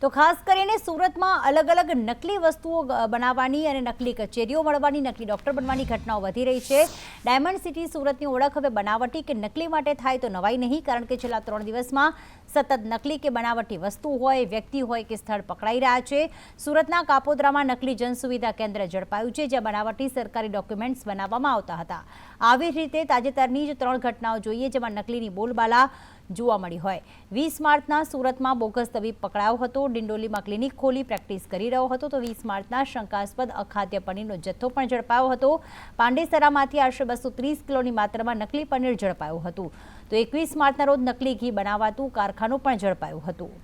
તો ખાસ કરીને સુરતમાં અલગ અલગ નકલી વસ્તુઓ બનાવવાની અને નકલી કચેરીઓ મળવાની, નકલી ડોક્ટર બનવાની ઘટનાઓ વધી રહી છે. ડાયમંડ સિટી સુરતની ઓળખ હવે બનાવટી કે નકલી માટે થાય તો નવાઈ નહીં, કારણ કે છેલ્લા ત્રણ દિવસમાં સતત નકલી કે બનાવટી વસ્તુ હોય, વ્યક્તિ હોય કે સ્થળ પકડાઈ રહ્યા છે. સુરતના કાપોદ્રામાં નકલી જનસુવિધા કેન્દ્ર ઝડપાયું છે, જ્યાં બનાવટી સરકારી ડોક્યુમેન્ટ્સ બનાવવામાં આવતા હતા. આવી રીતે તાજેતરની જ ત્રણ ઘટનાઓ જોઈએ, જેમાં નકલીની બોલબાલા જોવા મળી હોય. વીસ માર્ચના સુરતમાં બોગસ તબીબ પકડાયો હતો. ડિંડોલીમાં ક્લિનિક ખોલી પ્રેક્ટિસ કરી રહ્યો હતો તો વીસ માર્ચના શંકાસ્પદ અખાદ્ય પનીરનો જથ્થો પણ ઝડપાયો હતો. પાંડેસરામાંથી આશરે બસો ત્રીસ કિલોની માત્રામાં નકલી પનીર ઝડપાયું હતું. તો એકવીસ માર્ચના રોજ નકલી ઘી બનાવાતું કારખાનું પણ ઝડપાયું હતું.